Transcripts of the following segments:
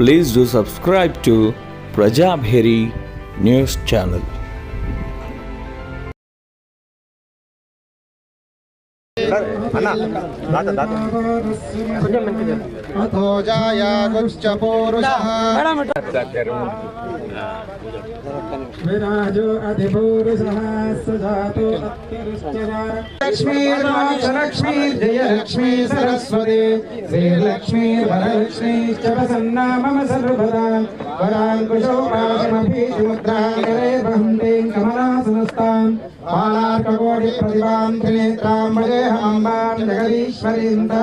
Please do subscribe to Prajabheri news channel. అథోజాయా विराजो अधिभूरुषः सजातो लक्ष्मीर्वाचलक्ष्मी जय लक्ष्मी सरस्वती श्रीलक्ष्मीर्वरलक्ष्मीश्च प्रसन्ना, मम सर्वदा वराङ्कुशोपाशमभीतिमुद्राकरे वहन्तीं कमलासनस्ताम् बालार्ककोटिप्रतिभां त्रिनेत्रां भजे हमां जगदीश्वरीन्दा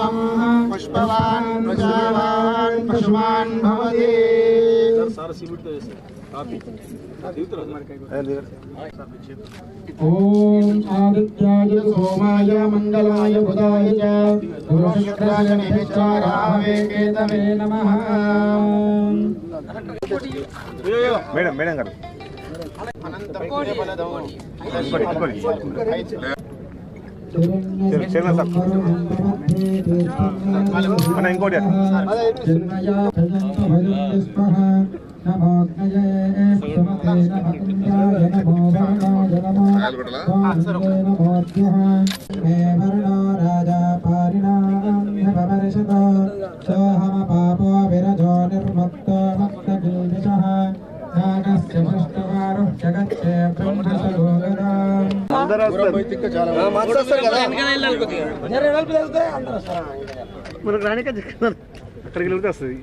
पुष्पं पुष्पवान् प्रजावान् पशुमान् भवति ॐ आदित्याय सोमाय मङ्गलाय बुधाय च गुरुशुक्राय निमित्तारावे केतवे नमः మేడం మేడం గారు చైర్మన్ సార్. మన ఇంకోటి పాపో విరజో నిర్మత్తో మత్తగిల్దిశః నాగస్య మనకు రానికే అక్కడికి వెళ్తే వస్తుంది.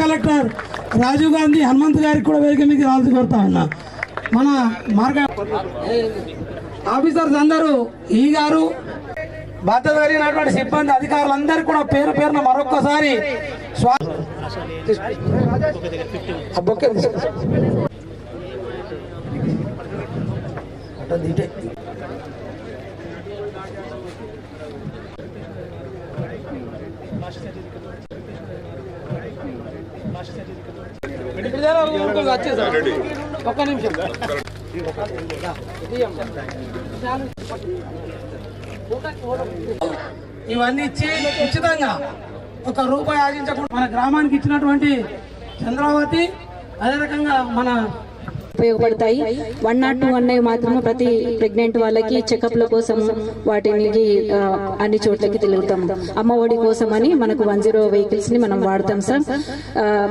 కలెక్టర్ రాజీవ్ గాంధీ హనుమంత్ గారికి కూడా వేదిక మీకు రాజు కోరుతా ఉన్నా. మన మార్గ ఆఫీసర్స్ అందరూ ఈ గారు బాధ్యత కలిగినటువంటి సిబ్బంది అధికారులందరికీ కూడా పేరు పేరున మరొక్కసారి. ఒక్క నిమిషం. ఇవన్నీ ఇచ్చి ఉచితంగా ఒక రూపాయి ఆశించకుండా మన గ్రామానికి ఇచ్చినటువంటి చంద్రావతి అదే రకంగా మన ఉపయోగపడతాయి. వన్ నాట్ టూ అనేవి మాత్రమే ప్రతి ప్రెగ్నెంట్ వాళ్ళకి చెకప్ల కోసం వాటిని అన్ని చోట్లకి తిరుగుతాం అమ్మ ఒడి కోసం అని మనకు వన్ జీరో వెహికల్స్ని మనం వాడతాం సార్.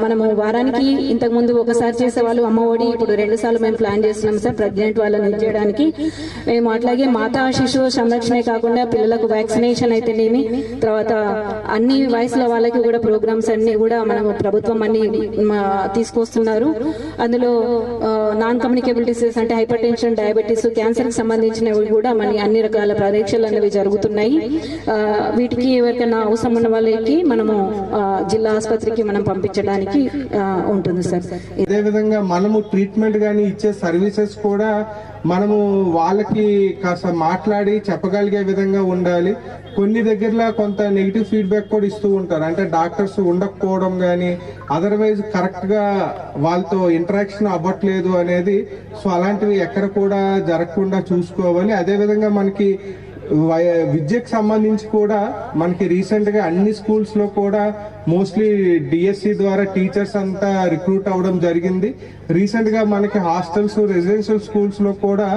మనము వారానికి ఇంతకు ముందు ఒకసారి చేసే వాళ్ళు అమ్మ ఒడి ఇప్పుడు రెండు సార్లు మేము ప్లాన్ చేస్తున్నాం సార్ ప్రెగ్నెంట్ వాళ్ళని చేయడానికి. మేము అట్లాగే మాతా శిశువు సంరక్షణే కాకుండా పిల్లలకు వ్యాక్సినేషన్ అయితేనేమి తర్వాత అన్ని వయసుల వాళ్ళకి కూడా ప్రోగ్రామ్స్ అన్ని కూడా మనము ప్రభుత్వం అన్ని తీసుకొస్తున్నారు. అందులో నాన్ కమ్యూనికేబుల్ డిసీజెస్ అంటే హైపర్ టెన్షన్ డయాబెటీస్ క్యాన్సర్కి సంబంధించినవి కూడా మన అన్ని రకాల పరీక్షలు అనేవి జరుగుతున్నాయి. వీటికి ఎవరికైనా అవసరం ఉన్న వాళ్ళకి మనము జిల్లా ఆసుపత్రికి మనం పంపించడానికి ఉంటుంది సార్. అదేవిధంగా మనము ట్రీట్మెంట్ కానీ ఇచ్చే సర్వీసెస్ కూడా మనము వాళ్ళకి కాస్త మాట్లాడి చెప్పగలిగే విధంగా ఉండాలి. కొన్ని దగ్గరలో కొంత నెగిటివ్ ఫీడ్బ్యాక్ కూడా ఇస్తూ ఉంటారు. అంటే డాక్టర్స్ ఉండకపోవడం కానీ అదర్వైజ్ కరెక్ట్గా వాళ్ళతో ఇంటరాక్షన్ అవ్వట్లేదు అనేది సో అలాంటివి ఎక్కడ కూడా జరగకుండా చూసుకోవాలి. అదేవిధంగా మనకి విద్యకు సంబంధించి కూడా మనకి రీసెంట్గా అన్ని స్కూల్స్లో కూడా మోస్ట్లీ డిఎస్సి ద్వారా టీచర్స్ అంతా రిక్రూట్ అవ్వడం జరిగింది. రీసెంట్గా మనకి హాస్టల్స్ రెసిడెన్షియల్ స్కూల్స్లో కూడా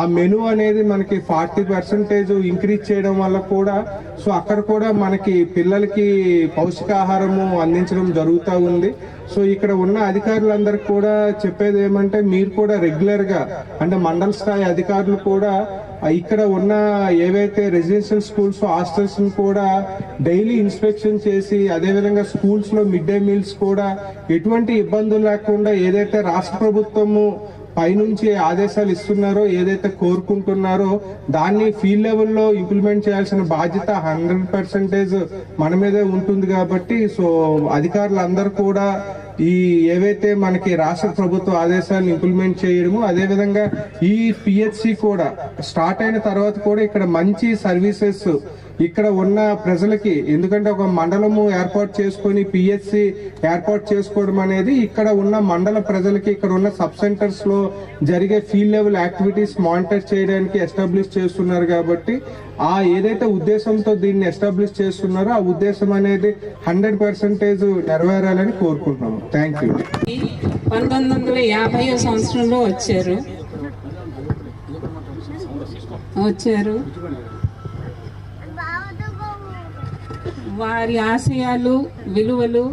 ఆ మెను అనేది మనకి ఫార్టీ పర్సెంటేజ్ ఇంక్రీజ్ చేయడం వల్ల కూడా సో అక్కడ కూడా మనకి పిల్లలకి పౌష్టికాహారము అందించడం జరుగుతూ ఉంది. సో ఇక్కడ ఉన్న అధికారులందరికీ కూడా చెప్పేది ఏమంటే మీరు కూడా రెగ్యులర్గా అంటే మండల స్థాయి అధికారులు కూడా ఇక్కడ ఉన్న ఏవైతే రెసిడెన్షియల్ స్కూల్స్ హాస్టల్స్ కూడా డైలీ ఇన్స్పెక్షన్ చేసి అదేవిధంగా స్కూల్స్లో మిడ్ డే మీల్స్ కూడా ఎటువంటి ఇబ్బందులు లేకుండా ఏదైతే రాష్ట్ర ప్రభుత్వము పైనుంచి ఆదేశాలు ఇస్తున్నారో ఏదైతే కోరుకుంటున్నారో దాన్ని ఫీల్డ్ లెవెల్లో ఇంప్లిమెంట్ చేయాల్సిన బాధ్యత హండ్రెడ్ పర్సెంటేజ్ మన మీదే ఉంటుంది కాబట్టి సో అధికారులందరూ కూడా ఈ ఏవైతే మనకి రాష్ట్ర ప్రభుత్వ ఆదేశాలను ఇంప్లిమెంట్ చేయడము అదేవిధంగా ఈ పిహెచ్సి కూడా స్టార్ట్ అయిన తర్వాత కూడా ఇక్కడ మంచి సర్వీసెస్ ఇక్కడ ఉన్న ప్రజలకి ఎందుకంటే ఒక మండలము ఏర్పాటు చేసుకొని పిఎస్సి ఏర్పాటు చేసుకోవడం అనేది ఇక్కడ ఉన్న మండల ప్రజలకి ఇక్కడ ఉన్న సబ్ సెంటర్స్లో జరిగే ఫీల్డ్ లెవెల్ యాక్టివిటీస్ మానిటర్ చేయడానికి ఎస్టాబ్లిష్ చేస్తున్నారు కాబట్టి ఆ ఏదైతే ఉద్దేశంతో దీన్ని ఎస్టాబ్లిష్ చేస్తున్నారో ఆ ఉద్దేశం అనేది హండ్రెడ్ పర్సెంటేజ్ నెరవేరాలని కోరుకుంటున్నాము. Thank you. పంతొమ్మిది వందల యాభై సంవత్సరంలో వచ్చారు. వచ్చారు. వారి ఆశయాలు విలువలు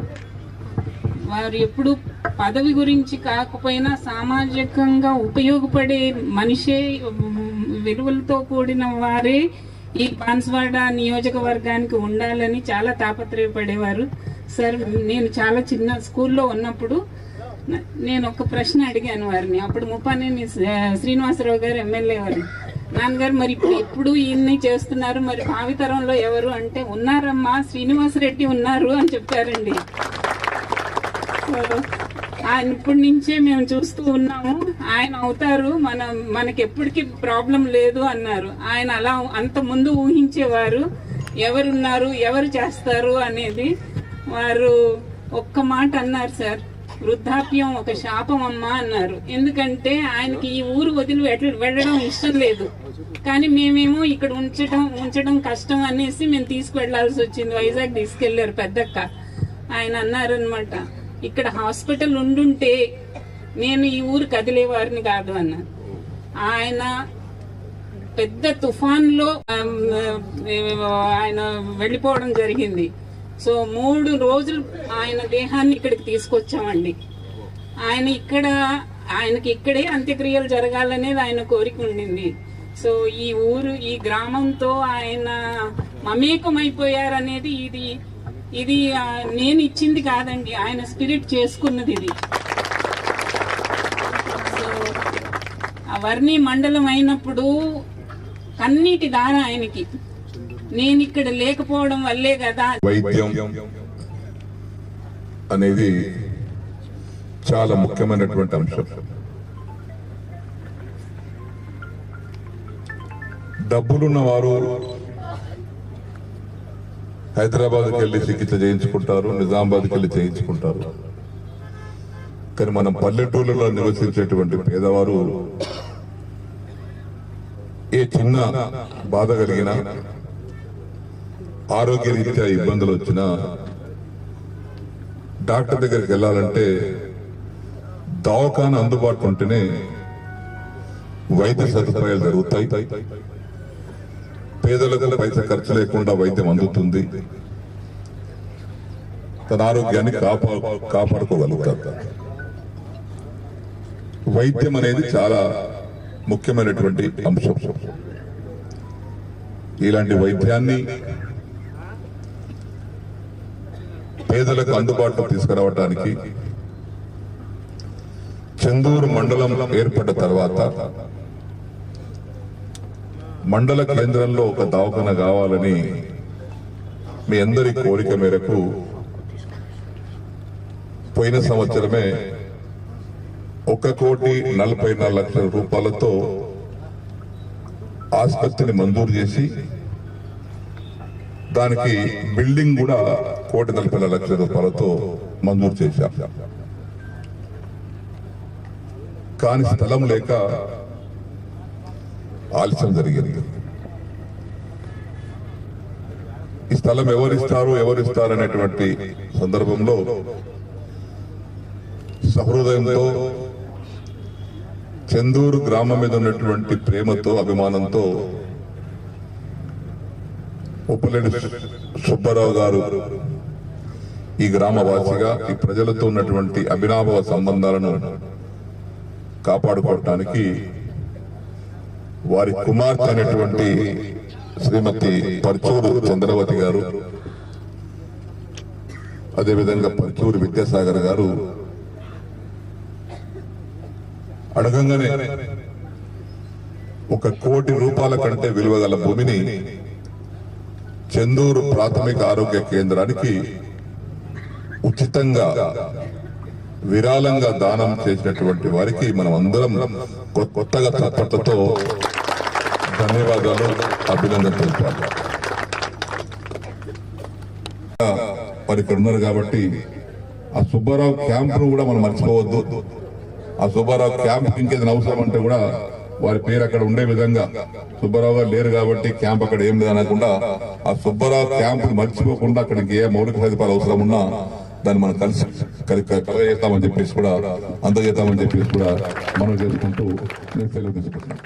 వారు ఎప్పుడు పదవి గురించి కాకపోయినా సామాజికంగా ఉపయోగపడే మనిషే విలువలతో కూడిన వారే ఈ బాన్స్వాడ నియోజకవర్గానికి ఉండాలని చాలా తాపత్రయపడేవారు. సార్ నేను చాలా చిన్న స్కూల్లో ఉన్నప్పుడు నేను ఒక ప్రశ్న అడిగాను వారిని. అప్పుడు ముప్పానేని శ్రీనివాసరావు గారు ఎమ్మెల్యే వారు. నాన్నగారు మరి ఇప్పుడు ఎప్పుడు ఇన్ని చేస్తున్నారు? మరి భావితరంలో ఎవరు? అంటే ఉన్నారమ్మా శ్రీనివాసరెడ్డి ఉన్నారు అని చెప్పారండి. ఆయన ఇప్పటి నుంచే మేము చూస్తూ ఉన్నాము. ఆయన అవుతారు మన మనకి ఎప్పటికీ ప్రాబ్లం లేదు అన్నారు. ఆయన అలా అంత ముందు ఊహించేవారు ఎవరున్నారు ఎవరు చేస్తారు అనేది వారు ఒక్క మాట అన్నారు సార్. వృద్ధాప్యం ఒక శాపం అమ్మా అన్నారు. ఎందుకంటే ఆయనకి ఈ ఊరు వదిలి వెళ్ళడం ఇష్టం లేదు. కానీ మేమేమో ఇక్కడ ఉంచడం ఉంచడం కష్టం అనేసి మేము తీసుకువెళ్ళాల్సి వచ్చింది. వైజాగ్ తీసుకెళ్ళారు పెద్దక్క. ఆయన అన్నారనమాట ఇక్కడ హాస్పిటల్ ఉండుంటే నేను ఈ ఊరు కదిలేవారిని కాదు అన్నారు. ఆయన పెద్ద తుఫాన్లో ఆయన వెళ్ళిపోవడం జరిగింది. సో మూడు రోజులు ఆయన దేహాన్ని ఇక్కడికి తీసుకొచ్చామండి. ఆయన ఇక్కడ ఆయనకి ఇక్కడే అంత్యక్రియలు జరగాలనేది ఆయన కోరిక ఉండింది. సో ఈ ఊరు ఈ గ్రామంతో ఆయన మమేకమైపోయారనేది ఇది. ఇది నేను ఇచ్చింది కాదండి ఆయన స్పిరిట్ చేసుకున్నది ఇది. సో వర్ణి మండలం అయినప్పుడు కన్నీటి దార ఆయనకి. నేను ఇక్కడ లేకపోవడం వల్లే కదా. వైద్యం అనేది చాలా ముఖ్యమైనటువంటి అంశం. డబ్బులున్న వారు హైదరాబాద్కి వెళ్ళి చికిత్స చేయించుకుంటారు నిజామాబాద్కి వెళ్ళి చేయించుకుంటారు. కానీ మనం పల్లెటూళ్ళలో నివసించేటువంటి పేదవారు ఏ చిన్న బాధ కలిగినా ఆరోగ్య రీత్యా ఇబ్బందులు వచ్చినా డాక్టర్ దగ్గరికి వెళ్ళాలంటే దవాఖాన అందుబాటులో ఉంటేనే వైద్య సదుపాయాలు జరుగుతాయి. పేదలకు పైస ఖర్చు లేకుండా వైద్యం అందుతుంది. తన ఆరోగ్యాన్ని కాపా కాపాడుకోగలుగుతారు. వైద్యం అనేది చాలా ముఖ్యమైనటువంటి అంశం. ఇలాంటి వైద్యాన్ని పేదలకు అందుబాటులో తీసుకురావడానికి చందూరు మండలం ఏర్పడ్డ తర్వాత మండల కేంద్రంలో ఒక దవాఖాన కావాలని మీ అందరి కోరిక మేరకు పోయిన సంవత్సరమే ఒక కోటి నలభై నాలుగు లక్షల రూపాయలతో ఆసుపత్రిని మంజూరు చేసి దానికి బిల్డింగ్ కూడా కోటి నలభై నాలుగు లక్షల రూపాయలతో మంజూరు చేశాం. కానీ స్థలం లేక ఆలస్యం జరిగింది. ఈ స్థలం ఎవరిస్తారు ఎవరిస్తారు అనేటువంటి సందర్భంలో సహృదయంతో చందూరు గ్రామం మీద ఉన్నటువంటి ప్రేమతో అభిమానంతో ఉప్పలేడి సుబ్బారావు గారు ఈ గ్రామవాసిగా ఈ ప్రజలతో ఉన్నటువంటి అభినాభవ సంబంధాలను కాపాడుకోవటానికి వారి కుమార్తె అనేటువంటి శ్రీమతి పర్చూరు చంద్రవతి గారు అదేవిధంగా పర్చూరు విద్యాసాగర్ గారు అడగంగానే ఒక కోటి రూపాయల కంటే విలువ గల భూమిని చందూరు ప్రాథమిక ఆరోగ్య కేంద్రానికి ఉచితంగా విరాళంగా దానం చేసినటువంటి వారికి మనం అందరం కొత్తగా తప్పట్లతో ధన్యవాదాలు. అభినందన తెలిపాలి మరి ఇక్కడ ఉన్నారు కాబట్టి ఆ సుబ్బారావు క్యాంపును కూడా మనం మర్చిపోవద్దు. ఆ సుబ్బారావు క్యాంప్ ఇంకేదైనా అవసరం అంటే కూడా వారి పేరు అక్కడ ఉండే విధంగా సుబ్బారావు గారు లేరు కాబట్టి క్యాంప్ అక్కడ ఏం లేదు అనకుండా ఆ సుబ్బారావు క్యాంప్ మర్చిపోకుండా అక్కడికి ఏ మౌలిక సదుపాయాలు అవసరం ఉన్నా దాన్ని మనం కలిసి కలి- కలగజేస్తామని చెప్పేసి కూడా అందజేస్తామని చెప్పేసి కూడా మనం చేసుకుంటూ నేను సెలవు తీసుకుంటున్నాను.